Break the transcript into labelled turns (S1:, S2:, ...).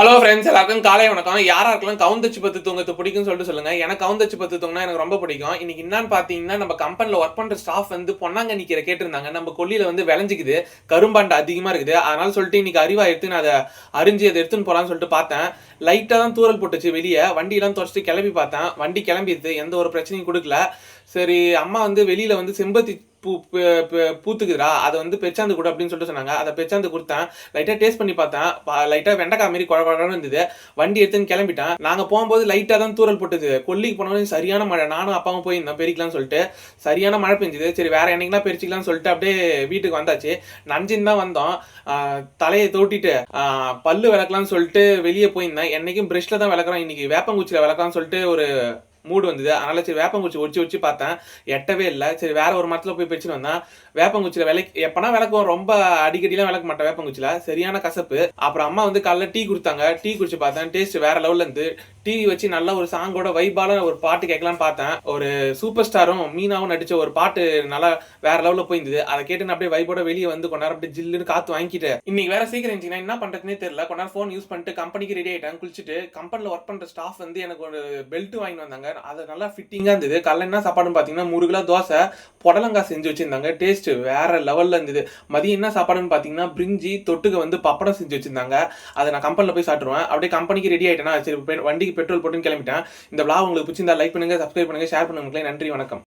S1: Hello friends எல்லாருக்கும் காலை வணக்கம். யாரா இருக்கலாம் கவுந்தச்சு பத்து தூங்கத்து பிடிக்கும்னு சொல்லிட்டு சொல்லுங்க. எனக்கு கவுந்தச்சு பத்து தூங்கினா எனக்கு ரொம்ப பிடிக்கும். இன்னைக்கு என்னன்னு பாத்தீங்கன்னா நம்ம கம்பெனில ஒர்க் பண்ற ஸ்டாஃப் வந்து பொன்னாங்க நிற்கிற கேட்டிருந்தாங்க. நம்ம கொல்லியில வந்து விளைஞ்சிக்குது. கரும்பாண்டை அதிகமா இருக்குது. அதனால சொல்லிட்டு இன்னைக்கு அறிவா எடுத்து நான் அதை அறிஞ்சு அதை எடுத்துன்னு போகலான்னு சொல்லிட்டு பார்த்தேன். லைட்டா தான் தூரல் போட்டுச்சு வெளியே. வண்டியெல்லாம் தொடச்சிட்டு கிளம்பி பார்த்தேன். வண்டி கிளம்பிடுது. எந்த ஒரு பிரச்சனையும் கொடுக்கல. சரி அம்மா வந்து வெளியில வந்து செம்பத்தி பூ பு- பூத்துக்குதுடா அதை வந்து பெச்சாந்து கொடு அப்படின்னு சொல்லிட்டு சொன்னாங்க. அதை பெச்சாந்து கொடுத்தேன். லைட்டாக டேஸ்ட் பண்ணி பார்த்தேன். லைட்டாக வெண்டைக்காய் மாரி குழ குழன்னு இருந்தது. வண்டி எடுத்துன்னு கிளம்பிட்டேன். நாங்கள் போகும்போது லைட்டாக தான் தூரல் போட்டுது. கொல்லிக்கு போனோம் சரியான மழை. நானும் அப்பாவும் போயிருந்தோம் பெரிக்கலாம்னு சொல்லிட்டு. சரியான மழை பெஞ்சுது. சரி வேற என்னைக்குலாம் பெரிச்சிக்கலாம்னு சொல்லிட்டு அப்படியே வீட்டுக்கு வந்தாச்சு. நஞ்சின்னு தான் வந்தோம். தலையை தோட்டிட்டு பல்லு விளக்கலாம்னு சொல்லிட்டு வெளியே போயிருந்தேன். என்னைக்கும் பிரஷ்ல தான் விளக்குறோம். இன்னைக்கு வேப்பங்குச்சியில் விளக்கலாம்னு சொல்லிட்டு ஒரு மூடு வந்தது. அதனால சரி வேப்பங்குச்சி ஒடிச்சு ஒடிச்சு பார்த்தேன். எட்டவே இல்லை. சரி வேற ஒரு மரத்துல போய் பிரச்சனை வந்தேன். வேப்பங்குச்சியில விளக்கு எப்பனா விளக்குவோம் ரொம்ப அடிக்கடிலாம் விளக்க மாட்டேன் வேப்பங்குச்சியில. சரியான கசப்பு. அப்புறம் அம்மா வந்து காலைல டீ கொடுத்தாங்க. டீ குடிச்சு பார்த்தேன். டேஸ்ட் வேற லெவல்ல இருந்து. டிவி வச்சு நல்ல ஒரு சாங்கோட வைபால ஒரு பாட்டு கேட்கலான்னு பார்த்தேன். ஒரு சூப்பர் ஸ்டாரும் மீனாவும் நடிச்ச ஒரு பாட்டு நல்லா வேற லெவல்ல போயிருந்தது. அதை கேட்டு நான் அப்படியே வைபோட வெளியே வந்து கொஞ்ச நேரம் அப்படியே ஜில்லுன்னு காத்து வாங்கிட்டு இன்னைக்கு வேற சீக்கிரம் இருந்துச்சுன்னா என்ன பண்றதுனே தெரியல. கொஞ்ச நேரம் ஃபோன் யூஸ் பண்ணிட்டு கம்பெனிக்கு ரெடி ஆயிட்டேன். குளிச்சுட்டு கம்பெனில ஒர்க் பண்ற ஸ்டாஃப் வந்து எனக்கு ஒரு பெல்ட் வாங்கி வந்தாங்க. அது நல்லா ஃபிட்டிங்கா இருந்தது. காலைல என்ன சாப்பாடுன்னு பாத்தீங்கன்னா முருகலா தோசை புடலங்காய் செஞ்சு வச்சுருந்தாங்க. டேஸ்ட் வேறு லெவலில் இருந்தது. மதியம் என்ன சாப்பாடுன்னு பார்த்தீங்கன்னா பிரிஞ்சி தொட்டுக்க வந்து பப்படம் செஞ்சு வச்சுருந்தாங்க. அதை நான் கம்பெனியில் போய் சாப்பிடுவேன் அப்படியே கம்பெனிக்கு ரெடி ஆகிட்டேன்னா சரி வண்டிக்கு பெட்ரோல் போட்டுன்னு கிளம்பிட்டேன். இந்த விழா உங்களுக்கு பிடிச்சிருந்தா லைக் பண்ணுங்கள் சப்ஸ்கிரைப் பண்ணுங்கள் ஷேர் பண்ணுங்க நன்றி வணக்கம்.